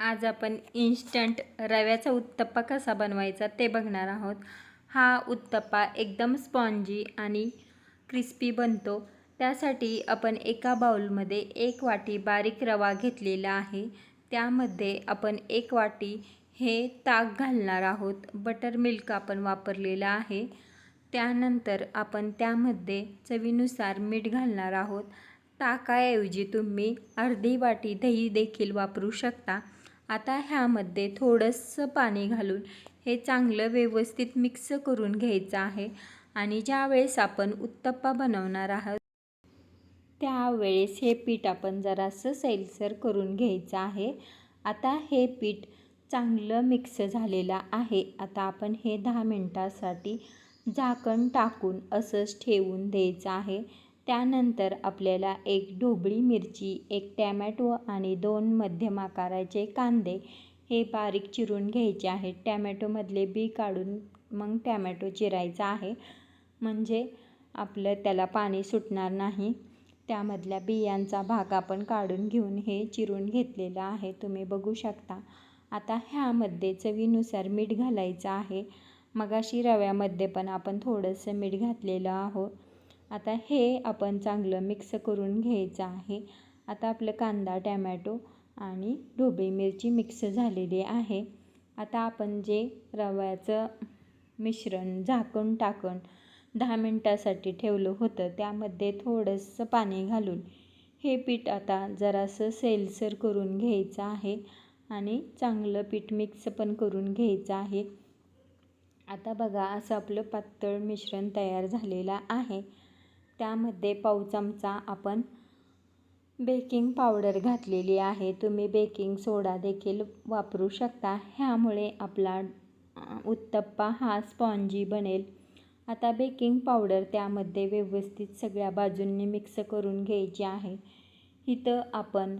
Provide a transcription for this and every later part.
आज आपण इन्स्टंट रव्याचा उत्तप्पा कसा बनवायचा ते बघणार आहोत. हा उत्तप्पा एकदम स्पॉन्जी आणि क्रिस्पी बनतो. त्यासाठी आपण एका बाउलमध्ये एक वाटी बारीक रवा घेतलेला आहे. त्यामध्ये आपण एक वाटी हे ताक घालणार आहोत. बटर मिल्क आपण वापरलेलं आहे. त्यानंतर आपण त्यामध्ये चवीनुसार मीठ घालणार आहोत. ताकाऐवजी तुम्ही अर्धी वाटी दही देखील वापरू शकता. आता ह्यामध्ये थोडंसं पाणी घालून हे चांगलं व्यवस्थित मिक्स करून घ्यायचं आहे. आणि ज्यावेळेस आपण उत्तप्पा बनवणार आहोत त्यावेळेस हे पीठ आपण जरासं सैलसर करून घ्यायचं आहे. आता हे पीठ चांगलं मिक्स झालेलं आहे. आता आपण हे दहा मिनटासाठी झाकण टाकून असंच ठेवून द्यायचं आहे. त्यानंतर आपल्याला एक ढोबळी मिरची एक टॅमॅटो आणि दोन मध्यम आकाराचे कांदे हे बारीक चिरून घ्यायचे आहेत. टॅमॅटोमधले बी काढून मग टॅमॅटो चिरायचा आहे. म्हणजे आपलं त्याला पाणी सुटणार नाही. त्यामधल्या बियांचा भाग आपण काढून घेऊन हे चिरून घेतलेलं आहे. तुम्ही बघू शकता. आता ह्यामध्ये चवीनुसार मीठ घालायचं आहे. मगाशी रव्यामध्ये पण आपण थोडंसं मीठ घातलेलं आहोत. आता हे आपण चांगलं मिक्स करून घ्यायचं आहे. आता आपलं कांदा टॅमॅटो आणि ढोबळी मिरची मिक्स झालेली आहे. आता आपण जे रव्याचं मिश्रण झाकून टाकून दहा मिनटासाठी ठेवलं होतं त्यामध्ये थोडंसं पाणी घालून हे पीठ आता जरासं सेलसर करून घ्यायचं आहे आणि चांगलं पीठ मिक्स पण करून घ्यायचं आहे. आता बघा असं आपलं पातळ मिश्रण तयार झालेलं आहे. त्यामध्ये पाव चमचा आपण बेकिंग पावडर घातलेली आहे. तुम्ही बेकिंग सोडा देखील वापरू शकता. ह्यामुळे आपला उत्तप्पा हा स्पॉन्जी बनेल. आता बेकिंग पावडर त्यामध्ये व्यवस्थित सगळ्या बाजूंनी मिक्स करून घ्यायची आहे. इथं आपण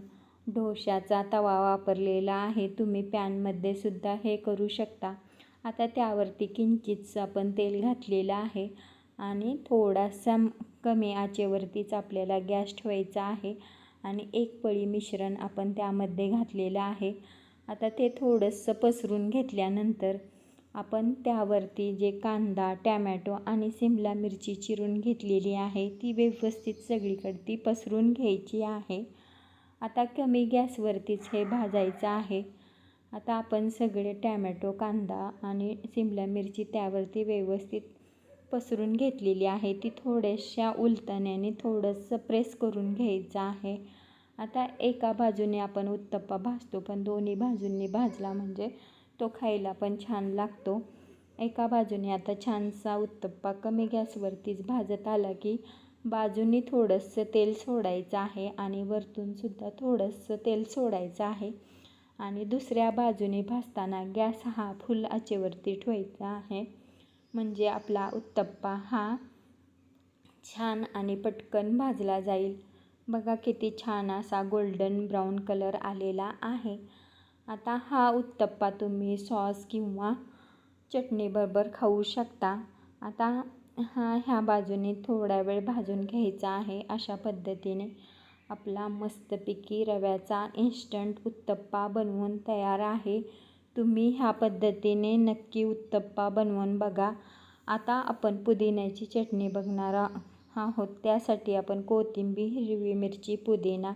ढोशाचा तवा वापरलेला आहे. तुम्ही पॅनमध्ये सुद्धा हे करू शकता. आता त्यावरती किंचितचं आपण तेल घातलेलं आहे. आणि थोडासा कमी आचेवरतीच आपल्याला गॅस ठेवायचा आहे आणि एक पळी मिश्रण आपण त्यामध्ये घातलेलं आहे. आता ते थोडंसं पसरून घेतल्यानंतर आपण त्यावरती जे कांदा टॅमॅटो आणि सिमला मिरची चिरून घेतलेली आहे ती व्यवस्थित सगळीकडे ती पसरून घ्यायची आहे. आता कमी गॅसवरतीच हे भाजायचं आहे. आता आपण सगळे टॅमॅटो कांदा आणि सिमला मिरची त्यावरती व्यवस्थित पसरून घेतलेली आहे. ती थोड्याशा उलटण्याने थोडंसं प्रेस करून घ्यायचं आहे. आता एका बाजूने आपण उत्तप्पा भाजतो पण दोन्ही बाजूंनी भाजला म्हणजे तो खायला पण छान लागतो. एका बाजूने आता छानसा उत्तप्पा कमी गॅसवरतीच भाजत आला की बाजूनी थोडंसं तेल सोडायचं आहे आणि वरतूनसुद्धा थोडंसं तेल सोडायचं आहे. आणि दुसऱ्या बाजूने भाजताना गॅस हा फुल आचेवरती ठेवायचा आहे. म्हणजे आपला उत्तप्पा हा छान आणि पटकन भाजला जाईल. बघा किती छान असा गोल्डन ब्राऊन कलर आलेला आहे. आता हा उत्तप्पा तुम्ही सॉस किंवा चटणीबरोबर खाऊ शकता. आता हा ह्या बाजूने थोडा वेळ भाजून घ्यायचा आहे अशा पद्धतीने. आपला मस्तपैकी रव्याचा इन्स्टंट उत्तप्पा बनवून तयार आहे. तुम्ही ह्या पद्धतीने नक्की उत्तप्पा बनवून बघा. आता आपण पुदिन्याची चटणी बघणार आहोत. त्यासाठी आपण कोथिंबीर हिरवी मिरची पुदिना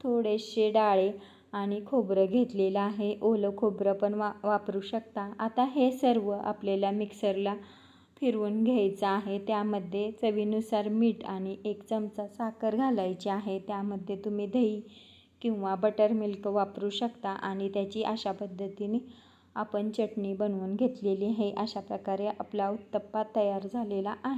थोडेसे डाळे आणि खोबरं घेतलेलं आहे. ओलं खोबरं पण वा वापरू शकता. आता हे सर्व आपल्याला मिक्सरला फिरवून घ्यायचं आहे. त्यामध्ये चवीनुसार मीठ आणि एक चमचा साखर घालायची आहे. त्यामध्ये तुम्ही दही किंवा बटर मिल्क वापरू शकता आणि त्याची अशा पद्धतीने आपण चटणी बनवून घेतलेली आहे. अशा प्रकारे आपला उत्तप्पा तयार झालेला आहे.